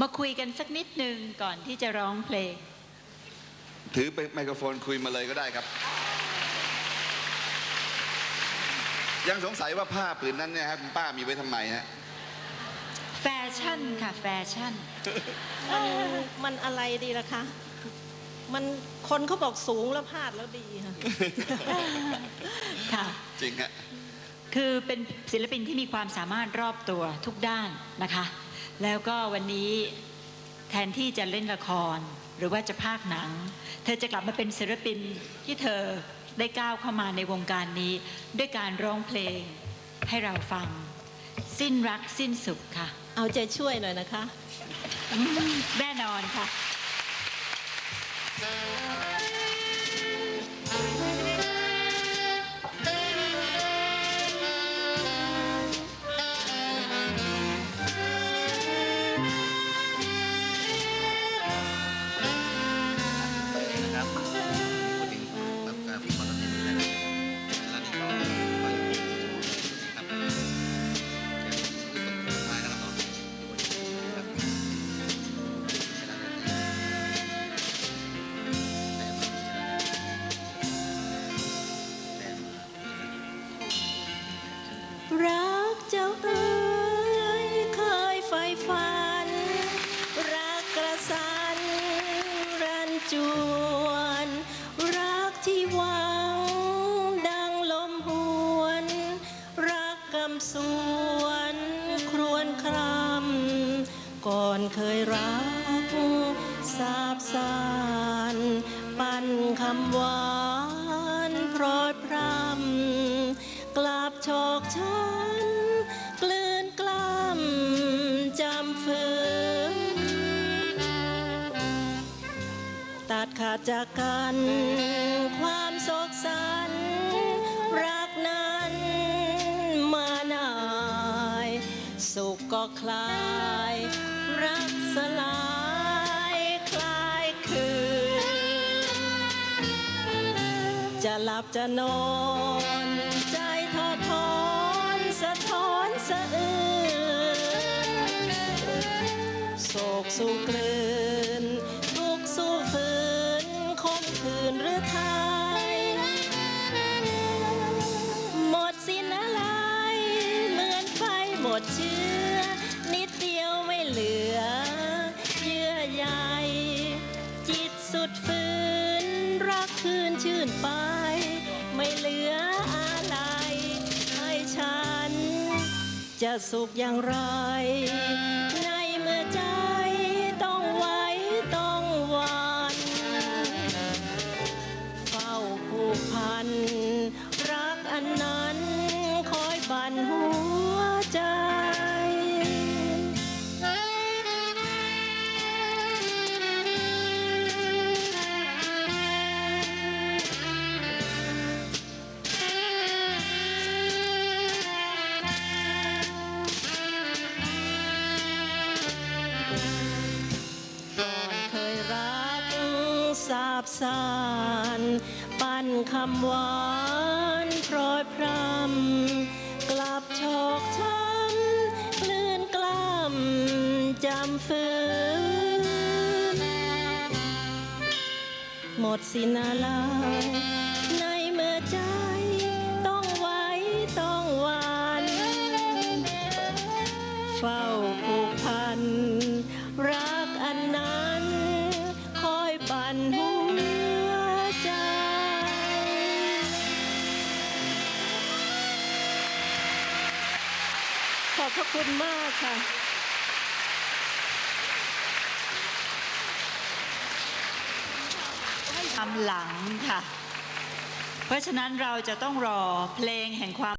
มาคุยกันสักนิดหนึ่งก่อนที่จะร้องเพลง ถือไปไมโครโฟนคุยมาเลยก็ได้ครับ ยังสงสัยว่าผ้าผืนนั้นเนี่ยครับคุณป้ามีไว้ทำไมฮะแฟชั่นค่ะแฟชั่น มันมันอะไรดีล่ะคะ มันคนเขาบอกสูงแล้วพาดแล้วดีค่ะ ค่ะ จริงฮะคือเป็นศิลปินที่มีความสามารถรอบตัวทุกด้านนะคะ แล้วก็วันนี้แทนที่จะเล่นละครหรือว่าจะพากย์หนัง เธอจะกลับมาเป็นศิลปินที่เธอได้ก้าวเข้ามาในวงการนี้ ด้วยการร้องเพลงให้เราฟัง สิ้นรักสิ้นสุขค่ะ เอาใจช่วยหน่อยนะคะอืมแน่นอนค่ะ จวน รักที่หวัง ดังลมหวน รักกำสวน ครวนครำก่อนเคยรักสาบสานปั้นคำหวานโปรดพรำกลับโชกช้ำ ตัดขาดจากกัน ความโศกสัน รักนั้นมานาย สุขก็คลาย รักสลายคลายคืน จะหลับจะนอน ใจทอทอนสะท้อนสะอื้นโศกสู้กลื จะสุขอย่างไร บสานปั้นคำหวานโปรยพรำกลับโชกช้ำกลืนกล้ำจำฝืนหมดสินาลา อบพระคุณมากค่ะ ความหลังค่ะ เพราะฉะนั้นเราจะต้องรอเพลงแห่งความ